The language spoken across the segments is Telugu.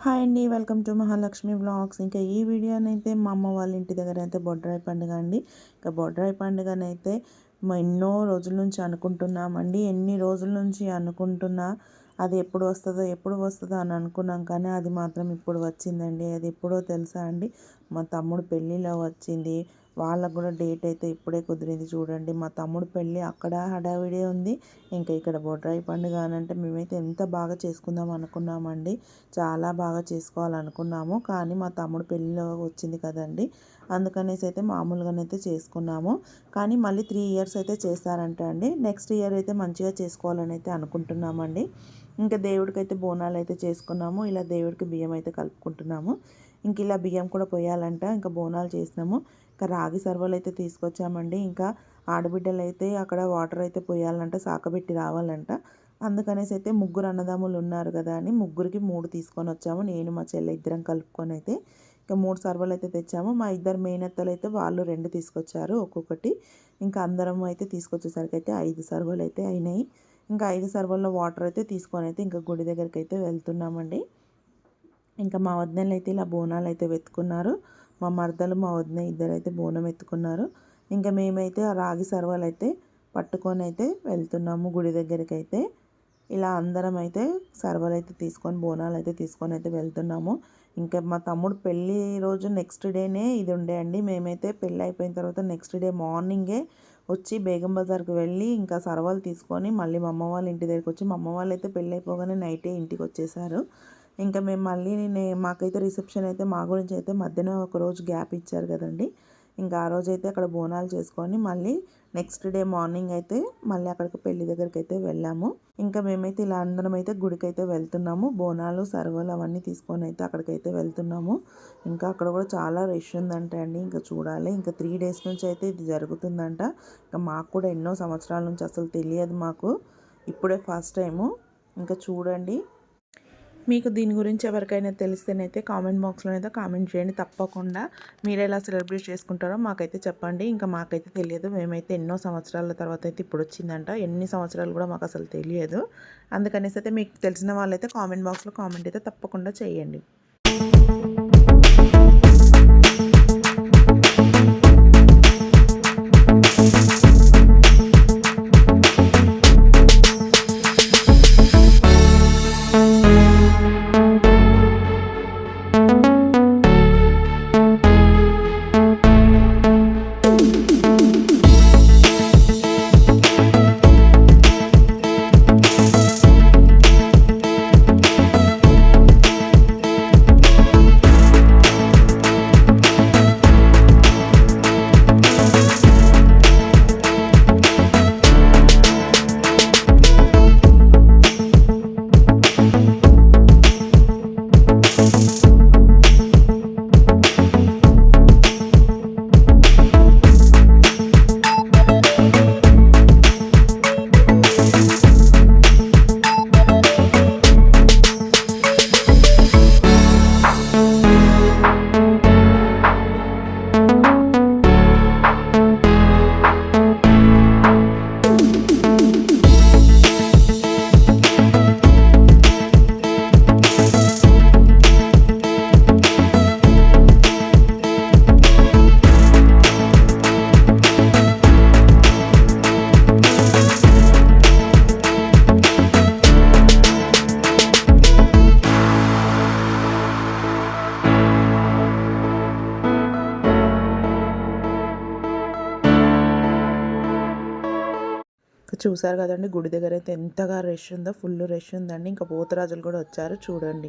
హాయ్ అండి వెల్కమ్ టు మహాలక్ష్మి బ్లాగ్స్ ఇంకా ఈ వీడియోనైతే మా అమ్మ వాళ్ళ ఇంటి దగ్గర అయితే బొడ్రాయి పండుగ అండి. ఇంకా బొడ్రాయి పండుగనైతే ఎన్నో రోజుల నుంచి అనుకుంటున్నామండి. ఎన్ని రోజుల నుంచి అనుకుంటున్నా అది ఎప్పుడు వస్తుందో ఎప్పుడు వస్తుందో అని అనుకున్నాం. కానీ అది మాత్రం ఇప్పుడు వచ్చిందండి. అది ఎప్పుడో తెలుసా అండి? మా తమ్ముడు పెళ్ళిలో వచ్చింది. వాళ్ళకు కూడా డేట్ అయితే ఇప్పుడే కుదిరింది చూడండి. మా తమ్ముడు పెళ్ళి అక్కడ హడావిడే ఉంది. ఇంకా ఇక్కడ బొడ్రాయి పండుగ అని అంటే మేమైతే ఎంత బాగా చేసుకుందాం అనుకున్నామండి. చాలా బాగా చేసుకోవాలనుకున్నాము. కానీ మా తమ్ముడు పెళ్ళిలో వచ్చింది కదండి. అందుకనేసి అయితే మామూలుగానైతే చేసుకున్నాము. కానీ మళ్ళీ త్రీ ఇయర్స్ అయితే చేస్తారంట అండి. నెక్స్ట్ ఇయర్ అయితే మంచిగా చేసుకోవాలని అయితే అనుకుంటున్నామండి. ఇంకా దేవుడికి అయితే బోనాలు అయితే చేసుకున్నాము. ఇలా దేవుడికి బియ్యం అయితే కలుపుకుంటున్నాము. ఇంక ఇలా బియ్యం కూడా పోయాలంట. ఇంకా బోనాలు చేసినాము. ఇంకా రాగి సర్వలు అయితే తీసుకొచ్చామండి. ఇంకా ఆడబిడ్డలు అయితే అక్కడ వాటర్ అయితే పోయాలంట సాకబెట్టి రావాలంట. అందుకనేసి అయితే ముగ్గురు అన్నదమ్ములు ఉన్నారు కదా అని ముగ్గురికి మూడు తీసుకొని వచ్చాము. నేను మా చెల్లె ఇద్దరం కలుపుకొని అయితే ఇంకా మూడు సర్వలు అయితే తెచ్చాము. మా ఇద్దరు మేనత్తలు అయితే వాళ్ళు రెండు తీసుకొచ్చారు ఒక్కొక్కటి. ఇంకా అందరం అయితే తీసుకొచ్చేసరికి అయితే ఐదు సర్వలు అయితే అయినాయి. ఇంకా ఐదు సర్వల్లో వాటర్ అయితే తీసుకొని అయితే ఇంకా గుడి దగ్గరికి అయితే వెళ్తున్నామండి. ఇంకా మా వదినలు అయితే ఇలా బోనాలు అయితే వెతుకున్నారు. మా మరదలు మా వదిన ఇద్దరు అయితే బోనం ఎత్తుకున్నారు. ఇంకా మేమైతే ఆ రాగి సర్వలు అయితే పట్టుకొని అయితే వెళ్తున్నాము గుడి దగ్గరికి అయితే ఇలా అందరం అయితే సర్వలు అయితే తీసుకొని బోనాలు అయితే తీసుకొని అయితే వెళ్తున్నాము. ఇంకా మా తమ్ముడు పెళ్ళి రోజు నెక్స్ట్ డేనే ఇది ఉండే అండి. మేమైతే పెళ్ళి అయిపోయిన తర్వాత నెక్స్ట్ డే మార్నింగే వచ్చి బేగం బజార్కి వెళ్ళి ఇంకా సర్వాలు తీసుకొని మళ్ళీ మా అమ్మ వాళ్ళ ఇంటి దగ్గరికి వచ్చి మా అమ్మ వాళ్ళు అయితే పెళ్ళి అయిపోగానే నైటే ఇంటికి వచ్చేసారు ఇంకా మేము మళ్ళీ నేను మాకైతే రిసెప్షన్ అయితే మా గురించి అయితే మధ్యన ఒక రోజు గ్యాప్ ఇచ్చారు కదండి. ఇంకా ఆ రోజు అయితే అక్కడ బోనాలు చేసుకొని మళ్ళీ నెక్స్ట్ డే మార్నింగ్ అయితే మళ్ళీ అక్కడికి పెళ్ళి దగ్గరికి అయితే వెళ్ళాము. ఇంకా మేమైతే ఇలా అందరం అయితే గుడికి అయితే వెళ్తున్నాము. బోనాలు సర్వలు అవన్నీ తీసుకొని అయితే అక్కడికైతే వెళ్తున్నాము. ఇంకా అక్కడ కూడా చాలా రష్ ఉందంట అండి. ఇంకా చూడాలి. ఇంకా త్రీ డేస్ నుంచి అయితే ఇది జరుగుతుందంట. ఇంకా మాకు కూడా ఎన్నో సంవత్సరాల నుంచి అసలు తెలియదు మాకు. ఇప్పుడే ఫస్ట్ టైము ఇంకా చూడండి. మీకు దీని గురించి ఎవరికైనా తెలిస్తేనైతే కామెంట్ బాక్స్లో అయితే కామెంట్ చేయండి. తప్పకుండా మీరు ఎలా సెలబ్రేట్ చేసుకుంటారో మాకైతే చెప్పండి. ఇంకా మాకైతే తెలియదు. మేమైతే ఎన్నో సంవత్సరాల తర్వాత అయితే ఇప్పుడు వచ్చిందంట. ఎన్ని సంవత్సరాలు కూడా మాకు అసలు తెలియదు. అందుకనేసి అయితే మీకు తెలిసిన వాళ్ళైతే కామెంట్ బాక్స్లో కామెంట్ అయితే తప్పకుండా చేయండి. చూసారు కదండి. గుడి దగ్గర అయితే ఎంతగా రష్ ఉందో ఫుల్ రష్ ఉందండి. ఇంకా పోతరాజులు కూడా వచ్చారు చూడండి.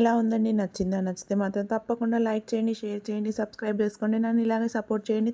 ఎలా ఉందండి? నచ్చిందా? నచ్చితే మాత్రం తప్పకుండా లైక్ చేయండి షేర్ చేయండి సబ్స్క్రైబ్ చేసుకోండి. నన్ను ఇలాగే సపోర్ట్ చేయండి.